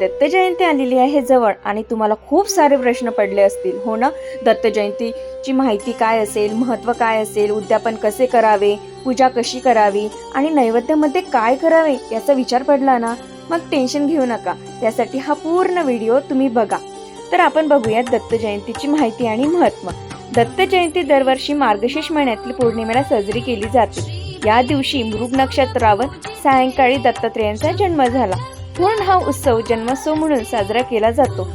दत्त जयंती आलेली आहे जवळ आणि तुम्हाला खूप सारे प्रश्न पडले असतील हो ना? दत्त जयंतीची माहिती काय असेल महत्त्व काय असेल उद्यापन कसे करावे पूजा कशी करावी आणि नैवेद्यामध्ये काय करावे याचा विचार पडला ना? मग टेन्शन घेऊ नका त्यासाठी हा पूर्ण व्हिडिओ तुम्ही बघा. तर आपण बघूयात दत्त जयंतीची माहिती आणि महत्त्व दत्त जयंती दरवर्षी मार्गशीर्ष महिन्यातील पौर्णिमेला साजरी केली जाते. या दिवशी मृग नक्षत्रावर सायंकाळी दत्तात्रेयांचा जन्म झाला. पूर्ण हा उत्सव जन्मोत्सव म्हणून साजरा केला जातो.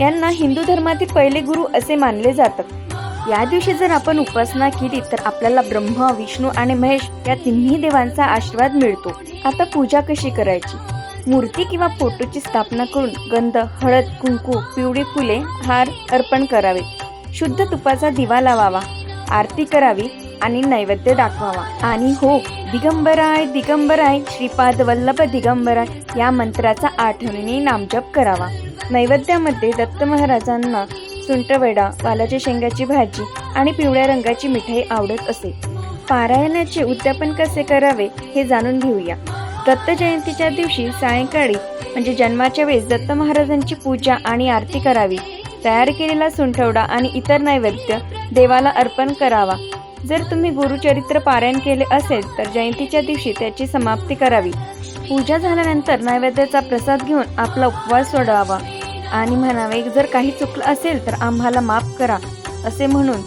यांना हिंदू धर्मातील पहिले गुरु असे मानले जातात. या दिवशी जर आपण उपासना केली तर आपल्याला ब्रह्मा विष्णू आणि महेश या तिन्ही देवांचा आशीर्वाद मिळतो. आता पूजा कशी करायची? मूर्ती किंवा फोटोची स्थापना करून गंध हळद कुंकू पिवळी फुले हार अर्पण करावे. शुद्ध तुपाचा दिवा लावावा. आरती करावी. आणि नैवेद्य दाखवावा. आणि हो दिगंबराय दिगंबराय श्रीपाद वल्लभ दिगंबराय या मंत्राचा आठवणीने नामजप करावा. नैवेद्यामध्ये दत्त महाराजांना सुंटवेडा वालाच्या शेंगाची भाजी आणि पिवळ्या रंगाची मिठाई आवडत असे. पारायणाचे उद्यापन कसे करावे हे जाणून घेऊया. दत्त जयंतीच्या दिवशी सायंकाळी म्हणजे जन्माच्या वेळेस दत्त महाराजांची पूजा आणि आरती करावी. तयार केलेला सुंठवडा आणि इतर नैवेद्य देवाला अर्पण करावा. जर तुम्ही गुरुचरित्र पारायण केले असेल तर जयंतीच्या दिवशी त्याची समाप्ती करावी. पूजा झाल्यानंतर नैवेद्याचा प्रसाद घेऊन आपला उपवास सोडवावा. आणि म्हणावे जर काही चुकलं असेल तर आम्हाला माफ करा असे म्हणून